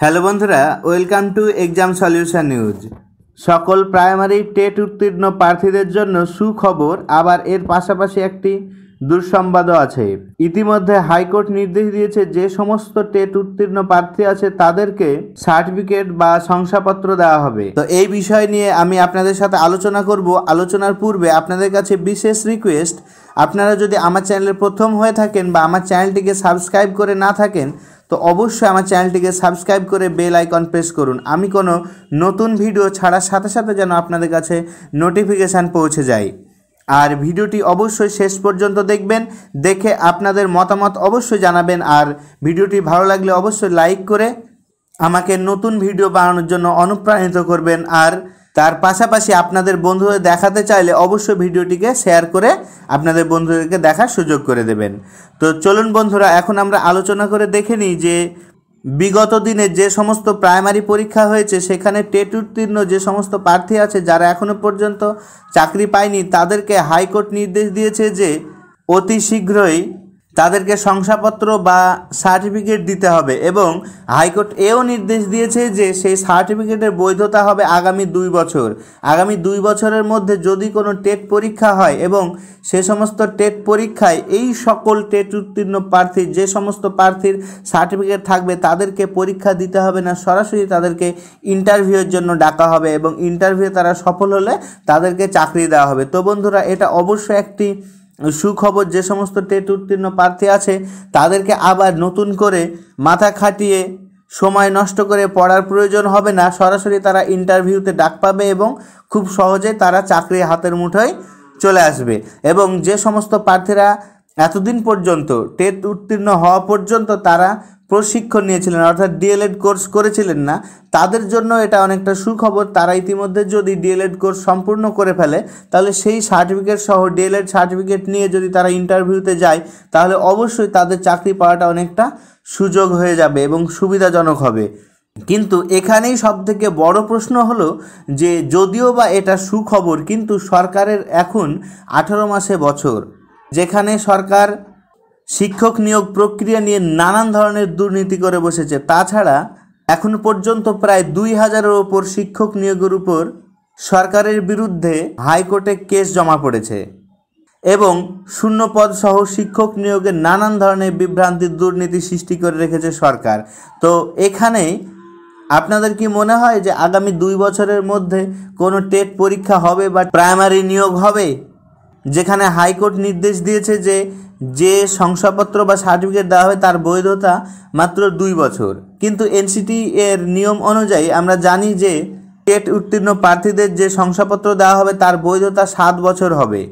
Hello বন্ধুরা, welcome to exam solution news. সকল primary TET উত্তীর্ণ প্রার্থীদের জন্য সুখবর, আবার এর পাশাপাশি একটি দুঃসংবাদও আছে। ইতিমধ্যে হাইকোর্ট নির্দেশ দিয়েছে যে সমস্ত টেট উত্তীর্ণ প্রার্থী আছে, তাদেরকে সার্টিফিকেট বা শংসাপত্র দেওয়া হবে। তো এই বিষয় নিয়ে আমি আপনাদের সাথে আলোচনা করব। আলোচনার পূর্বে আপনাদের কাছে বিশেষ রিকোয়েস্ট আপনারা যদি আমার চ্যানেলের প্রথম হয়ে থাকেন বা আমার চ্যানেলটিকে সাবস্ক্রাইব করে না থাকেন তো অবশ্যই আমার চ্যানেলটিকে সাবস্ক্রাইব করে বেল আইকন প্রেস করুন। আমি কোনো নতুন ভিডিও ছাড়ার সাথে সাথে যেন আপনাদের কাছে নোটিফিকেশান পৌঁছে যায়। আর ভিডিওটি অবশ্যই শেষ পর্যন্ত দেখবেন, দেখে আপনাদের মতামত অবশ্যই জানাবেন। আর ভিডিওটি ভালো লাগলে অবশ্যই লাইক করে আমাকে নতুন ভিডিও বানানোর জন্য অনুপ্রাণিত করবেন। আর তার পাশাপাশি আপনাদের বন্ধুদের দেখাতে চাইলে অবশ্যই ভিডিওটিকে শেয়ার করে আপনাদের বন্ধুদেরকে দেখার সুযোগ করে দেবেন। তো চলুন বন্ধুরা, এখন আমরা আলোচনা করে দেখে নিই যে বিগত দিনে যে সমস্ত প্রাইমারি পরীক্ষা হয়েছে, সেখানে টেট উত্তীর্ণ যে সমস্ত প্রার্থী আছে, যারা এখনও পর্যন্ত চাকরি পায়নি, তাদেরকে হাইকোর্ট নির্দেশ দিয়েছে যে অতি শীঘ্রই তাদেরকে শংসাপত্র বা সার্টিফিকেট দিতে হবে এবং হাইকোর্ট এও নির্দেশ দিয়েছে যে সেই সার্টিফিকেটের বৈধতা হবে আগামী দুই বছর। আগামী দুই বছরের মধ্যে যদি কোনো টেট পরীক্ষা হয় এবং সে সমস্ত টেট পরীক্ষায় এই সকল টেট উত্তীর্ণ প্রার্থীর যে সমস্ত প্রার্থীর সার্টিফিকেট থাকবে তাদেরকে পরীক্ষা দিতে হবে না, সরাসরি তাদেরকে ইন্টারভিউয়ের জন্য ডাকা হবে এবং ইন্টারভিউ তারা সফল হলে তাদেরকে চাকরি দেওয়া হবে। তো বন্ধুরা, এটা অবশ্যই একটি সুখবর যে সমস্ত টেট উত্তীর্ণ প্রার্থী আছে, তাদেরকে আবার নতুন করে মাথা খাটিয়ে সময় নষ্ট করে পড়ার প্রয়োজন হবে না। সরাসরি তারা ইন্টারভিউতে ডাক পাবে এবং খুব সহজে তারা চাকরি হাতের মুঠোয় চলে আসবে। এবং যে সমস্ত প্রার্থীরা এতদিন পর্যন্ত টেট উত্তীর্ণ হওয়া পর্যন্ত তারা প্রশিক্ষণ নিয়েছিলেন, অর্থাৎ ডিএলএড কোর্স করেছিলেন না। তাদের জন্য এটা অনেকটা সুখবর, তারা ইতিমধ্যে যদি ডিএলএড কোর্স সম্পূর্ণ করে ফেলে, তাহলে সেই সার্টিফিকেট সহ ডিএলএড সার্টিফিকেট নিয়ে যদি তারা ইন্টারভিউতে যায়, তাহলে অবশ্যই তাদের চাকরি পাওয়াটা অনেকটা সুযোগ হয়ে যাবে এবং সুবিধাজনক হবে। কিন্তু এখানেই সব থেকে বড় প্রশ্ন হলো যে, যদিও বা এটা সুখবর, কিন্তু সরকারের এখন আঠারো মাসে বছর, যেখানে সরকার শিক্ষক নিয়োগ প্রক্রিয়া নিয়ে নানান ধরনের দুর্নীতি করে বসেছে। তাছাড়া এখন পর্যন্ত প্রায় দুই হাজারের ওপর শিক্ষক নিয়োগের উপর সরকারের বিরুদ্ধে হাইকোর্টে কেস জমা পড়েছে এবং শূন্যপদ সহ শিক্ষক নিয়োগে নানান ধরনের বিভ্রান্তির দুর্নীতি সৃষ্টি করে রেখেছে সরকার। তো এখানে আপনাদের কি মনে হয় যে আগামী দুই বছরের মধ্যে কোনো টেট পরীক্ষা হবে বা প্রাইমারি নিয়োগ হবে? যেখানে হাইকোর্ট নির্দেশ দিয়েছে যে যে শংসাপত্র বা সার্টিফিকেট দেওয়া হবে তার বৈধতা মাত্র দুই বছর। কিন্তু এনসিটি এর নিয়ম অনুযায়ী আমরা জানি যে টেট উত্তীর্ণ প্রার্থীদের যে শংসাপত্র দেওয়া হবে তার বৈধতা সাত বছর হবে।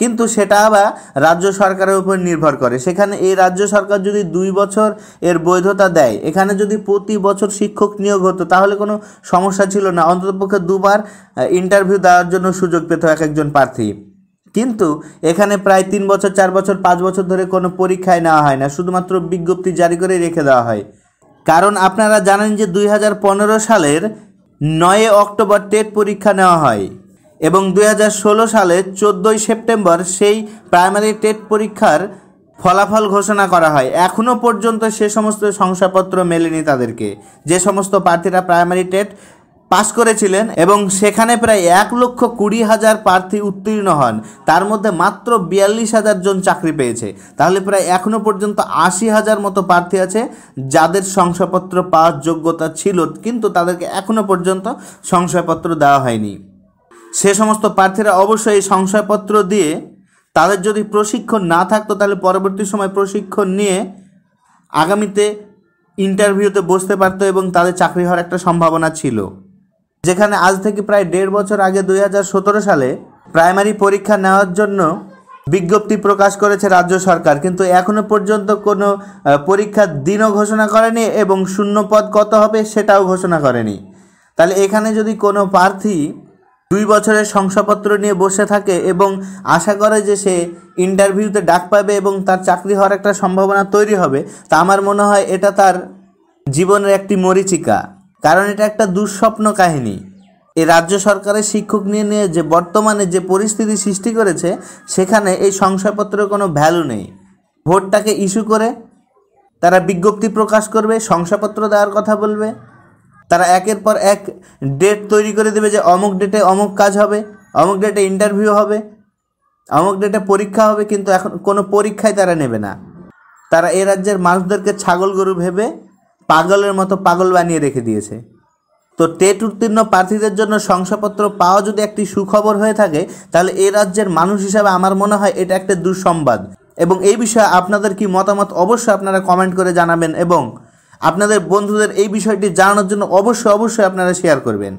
কিন্তু সেটা আবার রাজ্য সরকারের উপর নির্ভর করে। সেখানে এই রাজ্য সরকার যদি দুই বছর এর বৈধতা দেয়, এখানে যদি প্রতি বছর শিক্ষক নিয়োগ হতো, তাহলে কোনো সমস্যা ছিল না। অন্ততপক্ষে দুবার ইন্টারভিউ দেওয়ার জন্য সুযোগ পেত এক একজন প্রার্থী। কিন্তু এখানে প্রায় তিন বছর, চার বছর, পাঁচ বছর ধরে কোনো পরীক্ষায় নেওয়া হয় না, শুধুমাত্র বিজ্ঞপ্তি জারি করে রেখে দেওয়া হয়। কারণ আপনারা জানেন যে দুই হাজার পনেরো সালের নয় অক্টোবর টেট পরীক্ষা নেওয়া হয় এবং দুই হাজার ষোলো সালের চোদ্দোই সেপ্টেম্বর সেই প্রাইমারি টেট পরীক্ষার ফলাফল ঘোষণা করা হয়। এখনও পর্যন্ত সে সমস্ত শংসাপত্র মেলেনি তাদেরকে। যে সমস্ত প্রার্থীরা প্রাইমারি টেট পাশ করেছিলেন এবং সেখানে প্রায় এক লক্ষ কুড়ি হাজার প্রার্থী উত্তীর্ণ হন। তার মধ্যে মাত্র বিয়াল্লিশ হাজার জন চাকরি পেয়েছে। তাহলে প্রায় এখনও পর্যন্ত আশি হাজার মতো প্রার্থী আছে, যাদের শংসাপত্র পাওয়ার যোগ্যতা ছিল, কিন্তু তাদেরকে এখনও পর্যন্ত শংসাপত্র দেওয়া হয়নি। সে সমস্ত প্রার্থীরা অবশ্যই শংসাপত্র দিয়ে তাদের যদি প্রশিক্ষণ না থাকতো, তাহলে পরবর্তী সময় প্রশিক্ষণ নিয়ে আগামীতে ইন্টারভিউতে বসতে পারতো এবং তাদের চাকরি হওয়ার একটা সম্ভাবনা ছিল। যেখানে আজ থেকে প্রায় দেড় বছর আগে দুই হাজার সতেরো সালে প্রাইমারি পরীক্ষা নেওয়ার জন্য বিজ্ঞপ্তি প্রকাশ করেছে রাজ্য সরকার। কিন্তু এখনও পর্যন্ত কোনো পরীক্ষার দিনও ঘোষণা করেনি এবং শূন্যপদ কত হবে সেটাও ঘোষণা করেনি। তাহলে এখানে যদি কোনো প্রার্থী দুই বছরের শংসাপত্র নিয়ে বসে থাকে এবং আশা করে যে সে ইন্টারভিউতে ডাক পাবে এবং তার চাকরি হওয়ার একটা সম্ভাবনা তৈরি হবে, তা আমার মনে হয় এটা তার জীবনের একটি মরিচিকা। কারণ এটা একটা দুঃস্বপ্ন কাহিনী। এই রাজ্য সরকারের শিক্ষক নিয়ে নিয়ে যে বর্তমানে যে পরিস্থিতি সৃষ্টি করেছে, সেখানে এই শংসাপত্রের কোনো ভ্যালু নেই। ভোটটাকে ইস্যু করে তারা বিজ্ঞপ্তি প্রকাশ করবে, শংসাপত্র দেওয়ার কথা বলবে। তারা একের পর এক ডেট তৈরি করে দেবে যে অমুক ডেটে অমুক কাজ হবে, অমুক ডেটে ইন্টারভিউ হবে, অমুক ডেটে পরীক্ষা হবে, কিন্তু এখন কোনো পরীক্ষায় তারা নেবে না। তারা এ রাজ্যের মানুষদেরকে ছাগল গরু ভেবে পাগলের মতো পাগল বানিয়ে রেখে দিয়েছে। তো টেট উত্তীর্ণ প্রার্থীদের জন্য শংসাপত্র পাওয়া যদি একটি সুখবর হয়ে থাকে, তাহলে এ রাজ্যের মানুষ হিসাবে আমার মনে হয় এটা একটা দুঃসংবাদ। এবং এই বিষয়ে আপনাদের কি মতামত অবশ্যই আপনারা কমেন্ট করে জানাবেন এবং আপনাদের বন্ধুদের এই বিষয়টি জানানোর জন্য অবশ্যই অবশ্যই আপনারা শেয়ার করবেন।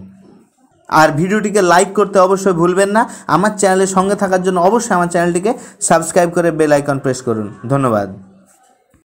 আর ভিডিওটিকে লাইক করতে অবশ্যই ভুলবেন না। আমার চ্যানেলের সঙ্গে থাকার জন্য অবশ্যই আমার চ্যানেলটিকে সাবস্ক্রাইব করে বেল আইকন প্রেস করুন। ধন্যবাদ।